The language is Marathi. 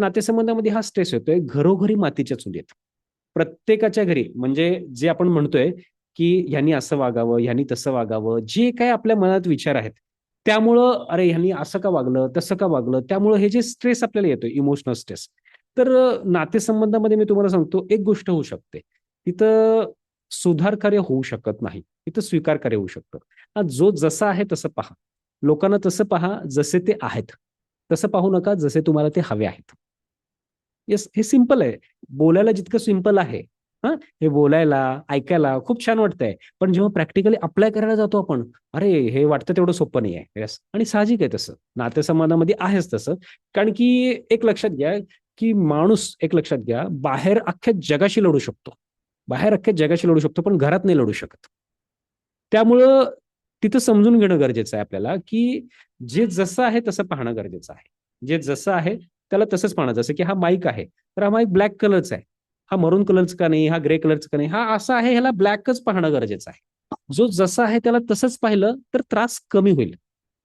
नातेसंबंधामध्ये हा स्ट्रेस येतोय. घरोघरी मातीच्या चुलीत. प्रत्येकाच्या घरी म्हणजे जे आपण म्हणतोय की ह्यांनी असं वागावं ह्यांनी तसं वागावं जे काय आपल्या मनात विचार आहेत त्यामुळं अरे ह्यांनी असं का वागलं तसं का वागलं त्यामुळं हे जे स्ट्रेस आपल्याला येतोय इमोशनल स्ट्रेस तर नातेसंबंधामध्ये मी तुम्हाला सांगतो एक गोष्ट होऊ शकते. तिथं सुधार कार्य होऊ शकत नाही. तिथं स्वीकार कार्य होऊ शकतं. जो जसा आहे तसं पहा. लोकांना तसं पहा जसे ते आहेत. तसं पाहू नका जसे तुम्हाला ते हवे आहेत. येस हे सिंपल आहे. बोलायला जितकं सिंपल आहे हा? हे बोलायला ऐकायला खूप छान वाटतंय. पण जेव्हा प्रॅक्टिकली अप्लाय करायला जातो आपण अरे हे वाटतं तेवढं सोपं नाही आहे येस आणि साहजिक आहे तसं. नातेसंबंधामध्ये आहेच तसं. कारण की एक लक्षात घ्या की माणूस एक लक्षात घ्या बाहेर अख्ख्या जगाशी लढू शकतो. बाहेर अख्ख्या जगाशी लढू शकतो पण घरात नाही लढू शकत. त्यामुळं तिथं समजून घेणं गरजेचं आहे आपल्याला की जे जसं आहे तसं पाहणं गरजेचं आहे. जे जसं आहे त्याला तसंच पाहणं जसं की हा माईक आहे तर हा माईक ब्लॅक कलरचा आहे. हा मरून कलरचा का नाही हा ग्रे कलरचा का नाही हा असा आहे ह्याला ब्लॅकच पाहणं गरजेचं आहे. जो जसा आहे त्याला तसंच पाहिलं तर त्रास कमी होईल.